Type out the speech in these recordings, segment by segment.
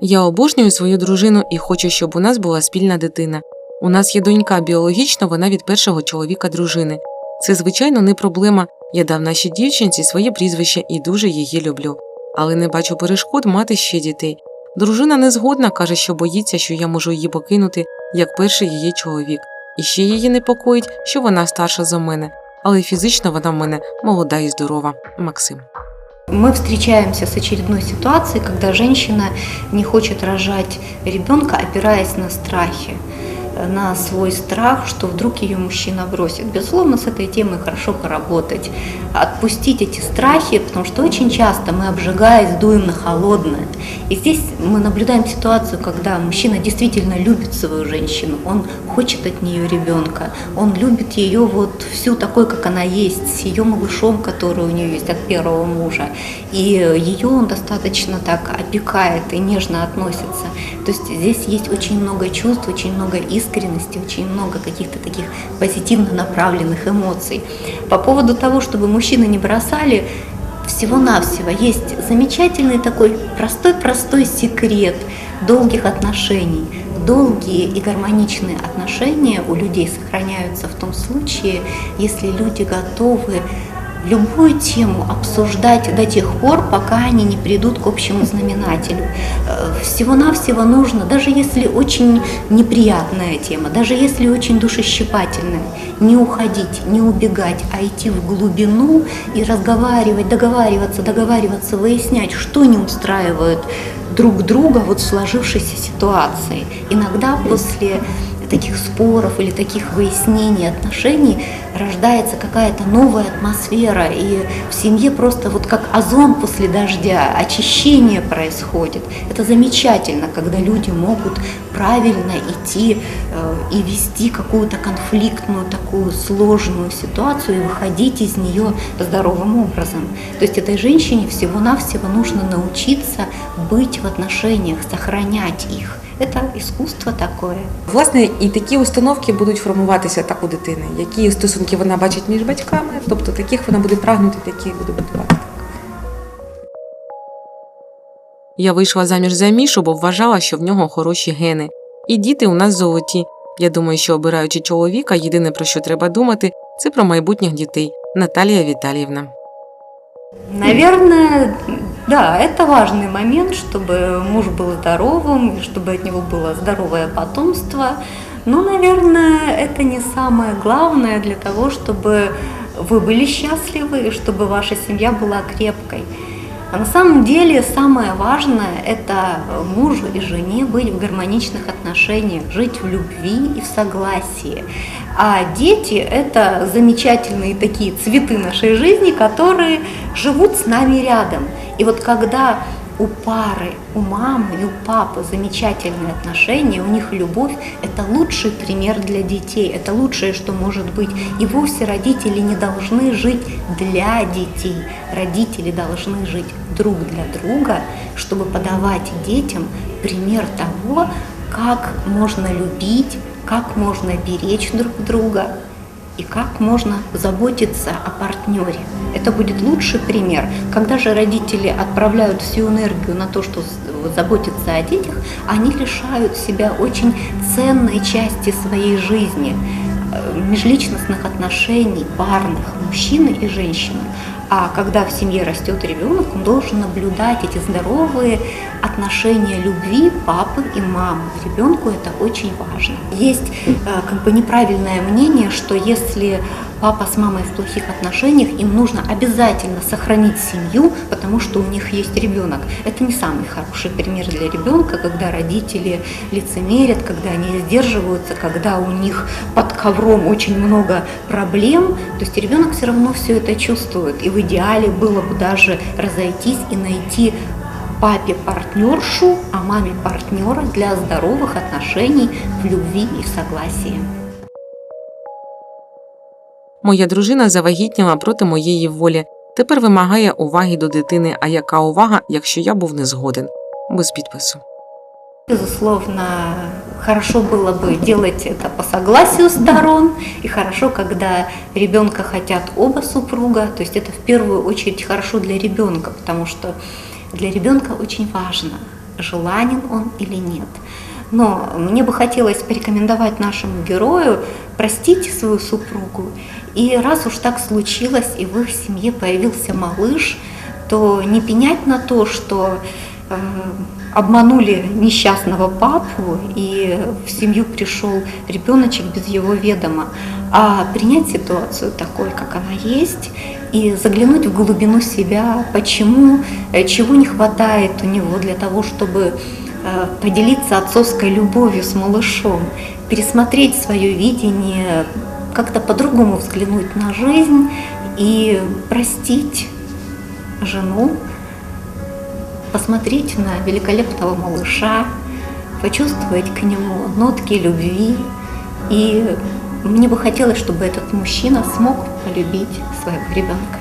Я обожнюю свою дружину і хочу, щоб у нас була спільна дитина. У нас є донька біологічно, вона від першого чоловіка дружини. Це, звичайно, не проблема. Я дав нашій дівчинці своє прізвище і дуже її люблю. Але не бачу перешкод мати ще дітей. Дружина не згодна, каже, що боїться, що я можу її покинути як перший її чоловік. І ще її непокоїть, що вона старша за мене, але фізично вона в мене молода і здорова. Максим. Мы встречаемся с очередной ситуацией, когда женщина не хочет рожать ребенка, опираясь на страхи, на свой страх, что вдруг ее мужчина бросит. Безусловно, с этой темой хорошо поработать, отпустить эти страхи, потому что очень часто мы, обжигаясь, дуем на холодное. И здесь мы наблюдаем ситуацию, когда мужчина действительно любит свою женщину, он хочет от нее ребенка, он любит ее вот всю такой, как она есть, с ее малышом, который у нее есть от первого мужа. И ее он достаточно так опекает и нежно относится. То есть здесь есть очень много чувств, очень много искренности, очень много каких-то таких позитивно направленных эмоций. По поводу того, чтобы мужчины не бросали, всего-навсего есть замечательный такой простой-простой секрет долгих отношений. Долгие и гармоничные отношения у людей сохраняются в том случае, если люди готовы любую тему обсуждать до тех пор, пока они не придут к общему знаменателю. Э, Всего-навсего нужно, даже если очень неприятная тема, даже если очень душещипательная, не уходить, не убегать, а идти в глубину и разговаривать, договариваться, договариваться, выяснять, что не устраивает друг друга вот в сложившейся ситуации. Иногда после таких споров или таких выяснений отношений рождается какая-то новая атмосфера, и в семье просто вот как озон после дождя, очищение происходит. Это замечательно, когда люди могут правильно идти э, и вести какую-то конфликтную, такую сложную ситуацию и выходить из нее здоровым образом. То есть этой женщине всего-навсего нужно научиться быть в отношениях, сохранять их. Это искусство такое. Власне, і такі установки будуть формуватися так у дитини, які стосунки вона бачить між батьками, тобто таких вона буде прагнути, такі буде будувати. Я вийшла заміж за Мішу, бо вважала, що в нього хороші гени. І діти у нас золоті. Я думаю, що обираючи чоловіка, єдине про що треба думати, це про майбутніх дітей. Наталія Віталіївна. Наверное, да, это важный момент, чтобы муж был здоровым, чтобы от него было здоровое потомство. Но, наверное, это не самое главное для того, чтобы вы были счастливы и чтобы ваша семья была крепкой. А на самом деле самое важное – это мужу и жене быть в гармоничных отношениях, жить в любви и в согласии. А дети – это замечательные такие цветы нашей жизни, которые живут с нами рядом. И вот когда у пары, у мамы и у папы замечательные отношения, у них любовь, это лучший пример для детей, это лучшее, что может быть. И вовсе родители не должны жить для детей, родители должны жить друг для друга, чтобы подавать детям пример того, как можно любить, как можно беречь друг друга и как можно заботиться о партнере. Это будет лучший пример. Когда же родители отправляют всю энергию на то, что заботиться о детях, они лишают себя очень ценной части своей жизни, э, межличностных отношений, парных, мужчины и женщины. А когда в семье растет ребенок, он должен наблюдать эти здоровые отношения любви папы и мамы. Ребенку это очень важно. Есть э, как бы неправильное мнение, что если папа с мамой в плохих отношениях, им нужно обязательно сохранить семью, потому что у них есть ребенок. Это не самый хороший пример для ребенка, когда родители лицемерят, когда они сдерживаются, когда у них под ковром очень много проблем. То есть ребенок все равно все это чувствует. И в идеале было бы даже разойтись и найти папе партнершу, а маме партнера для здоровых отношений в любви и в согласии. Моя дружина завагітніла проти моєї волі. Тепер вимагає уваги до дитини. А яка увага, якщо я був не згоден? Без підпису. Безусловно, хорошо было бы делать это по согласию сторон, и хорошо, когда ребенка хотят оба супруга, то есть это в первую очередь хорошо для ребенка, потому что для ребенка очень важно, желанен он или нет. Но мне бы хотелось порекомендовать нашему герою простить свою супругу. И раз уж так случилось, и в их семье появился малыш, то не пенять на то, что э, обманули несчастного папу, и в семью пришел ребеночек без его ведома, а принять ситуацию такой, как она есть, и заглянуть в глубину себя, почему, э, чего не хватает у него для того, чтобы э, поделиться отцовской любовью с малышом, пересмотреть свое видение, как-то по-другому взглянуть на жизнь и простить жену, посмотреть на великолепного малыша, почувствовать к нему нотки любви. И мне бы хотелось, чтобы этот мужчина смог полюбить своего ребенка.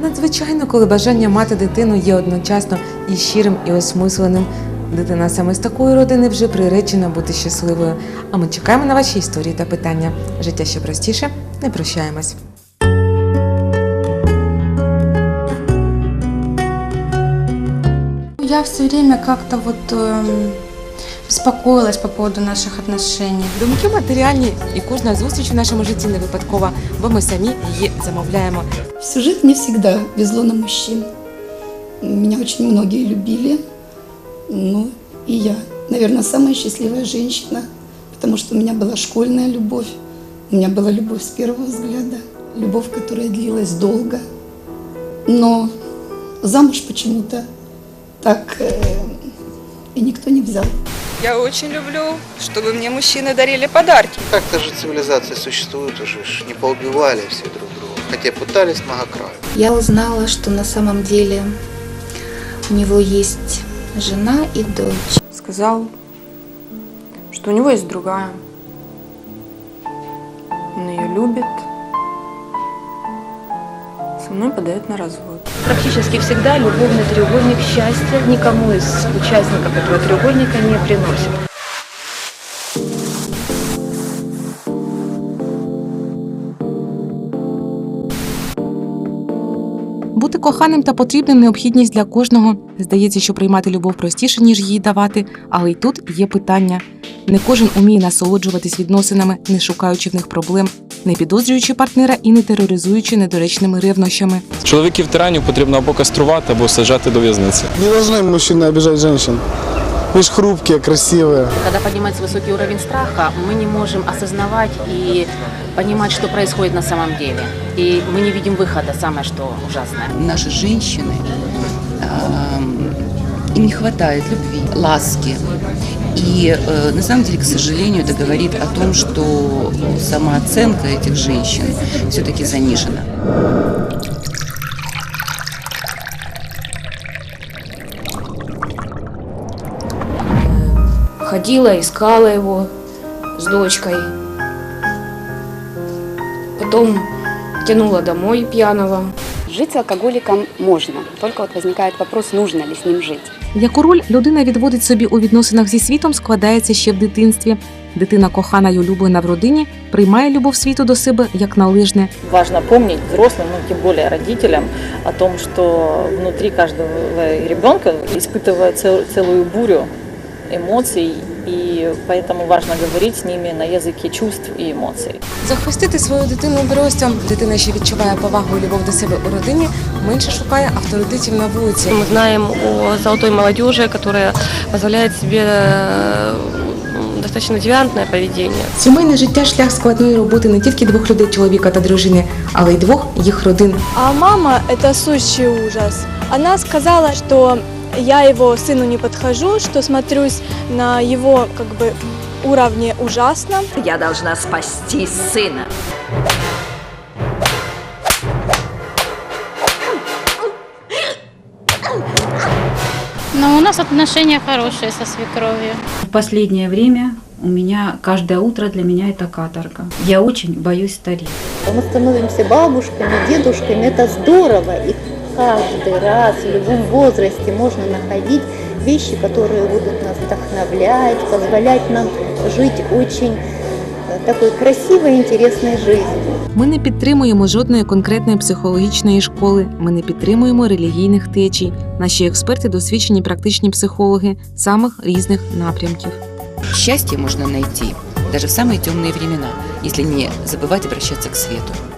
Надзвичайно, коли бажання мати дитину є одночасно і щирим, і осмисленим. Дитина саме з такої родини вже приречена бути щасливою. А ми чекаємо на ваші історії та питання. Життя ще простіше. Не прощаємось. Я все время как-то вот эм, беспокоилась по поводу наших отношений. Думки матеріальні, і кожна зустріч у нашому житті не випадкова, бо ми самі її замовляємо. Всю жизнь мне всегда везло на мужчин. Меня очень многие любили. Ну, и я, наверное, самая счастливая женщина, потому что у меня была школьная любовь, у меня была любовь с первого взгляда, любовь, которая длилась долго. Но замуж почему-то так э, и никто не взял. Я очень люблю, чтобы мне мужчины дарили подарки. Как-то же цивилизация существует уже, не поубивали все друг друга, хотя пытались многократно. Я узнала, что на самом деле у него есть жена и дочь. сказал, что у него есть другая. Он ее любит. Со мной подает на развод. Практически всегда любовный треугольник счастья никому из участников этого треугольника не приносит. Бути коханим та потрібним необхідність для кожного. Здається, що приймати любов простіше, ніж її давати, але й тут є питання. Не кожен уміє насолоджуватись відносинами, не шукаючи в них проблем, не підозрюючи партнера і не тероризуючи недоречними ревнощами. Чоловіків тиранів потрібно або каструвати, або саджати до в'язниці. Не должны мужчина обіжати женщин. Мы ж хрупкие, красивые. Когда поднимается высокий уровень страха, мы не можем осознавать и понимать, что происходит на самом деле. И мы не видим выхода, самое что ужасное. Наши женщины, ам, им не хватает любви, ласки. И э, на самом деле, к сожалению, это говорит о том, что самооценка этих женщин все-таки занижена. Ходила, искала его с дочкой. Потом тянула домой пьяного. Жить с алкоголиком можно, только вот возникает вопрос, нужно ли с ним жить. Яку роль людина відводить собі у відносинах зі світом, складається ще в дитинстві. Дитина, кохана й улюблена в родині, приймає любов світу до себе як належне. Важно помнить взрослым, ну тем более родителям, о том, что внутри каждого ребенка испытывает цел- целую бурю эмоций, и поэтому важно говорить с ними на языке чувств и эмоций. Захистити свою дитину дорослям. Дитина, що відчуває повагу і любов до себе у родині, менше шукає авторитетів на вулиці. Мы знаем о золотой молодежи, которая позволяет себе э, достаточно девиантное поведение. Сімейне життя шлях складної роботи не тільки двох людей, чоловіка та дружини, але й двох їх родин. А мама – это сущий ужас. Она сказала, что я его сыну не подхожу, что смотрюсь на его как бы уровне ужасно. Я должна спасти сына. Но у нас отношения хорошие со свекровью. В последнее время у меня каждое утро для меня это каторга. Я очень боюсь стареть. Мы становимся бабушками, дедушками, это здорово. И каждый раз, в любом возрасте можно находить вещи, которые будут нас вдохновлять, позволять нам жить очень э, такой красивой, интересной жизни. Ми не підтримуємо жодної конкретної психологічної школи. Ми не підтримуємо релігійних течій. Наші експерти досвідчені практичні психологи самих різних напрямків. Счастье можно найти даже в самые темные времена, если не забывать обращаться к свету.